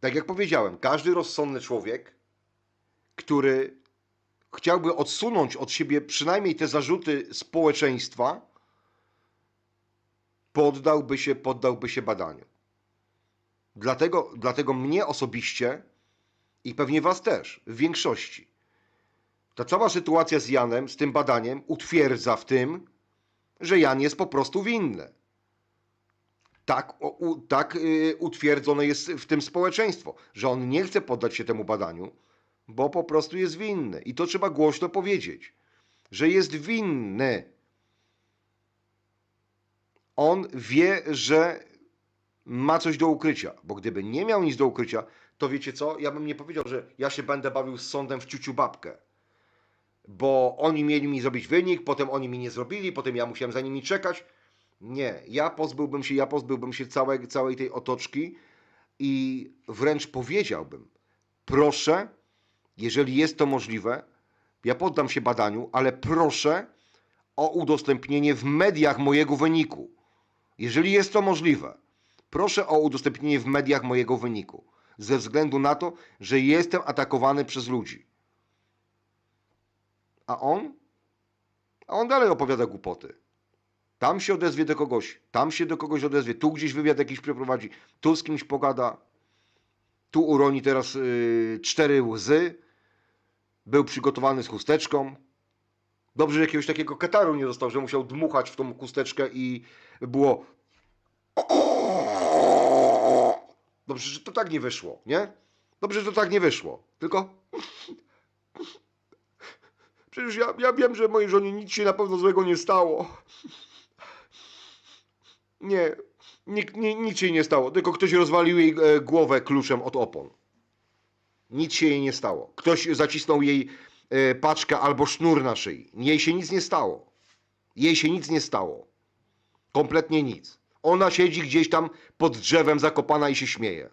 Tak jak powiedziałem, każdy rozsądny człowiek, który chciałby odsunąć od siebie przynajmniej te zarzuty społeczeństwa, poddałby się, poddałby się badaniu. Dlatego, dlatego mnie osobiście i pewnie was też, w większości, ta cała sytuacja z Janem, z tym badaniem, utwierdza w tym, że Jan jest po prostu winny. Tak, u, tak y, utwierdzone jest w tym społeczeństwo, że on nie chce poddać się temu badaniu, bo po prostu jest winny. I to trzeba głośno powiedzieć, że jest winny. On wie, że ma coś do ukrycia, bo gdyby nie miał nic do ukrycia, to wiecie co? Ja bym nie powiedział, że ja się będę bawił z sądem w ciuciu babkę. Bo oni mieli mi zrobić wynik, potem oni mi nie zrobili, potem ja musiałem za nimi czekać. Nie, ja pozbyłbym się, ja pozbyłbym się całej, całej tej otoczki i wręcz powiedziałbym, proszę, jeżeli jest to możliwe, ja poddam się badaniu, ale proszę o udostępnienie w mediach mojego wyniku. Jeżeli jest to możliwe, proszę o udostępnienie w mediach mojego wyniku. Ze względu na to, że jestem atakowany przez ludzi. A on? A on dalej opowiada głupoty. Tam się odezwie do kogoś, tam się do kogoś odezwie, tu gdzieś wywiad jakiś przeprowadzi, tu z kimś pogada, tu uroni teraz yy, cztery łzy, był przygotowany z chusteczką. Dobrze, że jakiegoś takiego kataru nie dostał, że musiał dmuchać w tą chusteczkę i było Dobrze, że to tak nie wyszło, nie? Dobrze, że to tak nie wyszło. Tylko Przecież ja, ja wiem, że mojej żonie nic się na pewno złego nie stało. Nie, nic, nic się jej nie stało. Tylko ktoś rozwalił jej e, głowę kluczem od opon. Nic się jej nie stało. Ktoś zacisnął jej e, paczkę albo sznur na szyi. Jej się nic nie stało. Jej się nic nie stało. Kompletnie nic. Ona siedzi gdzieś tam pod drzewem zakopana i się śmieje.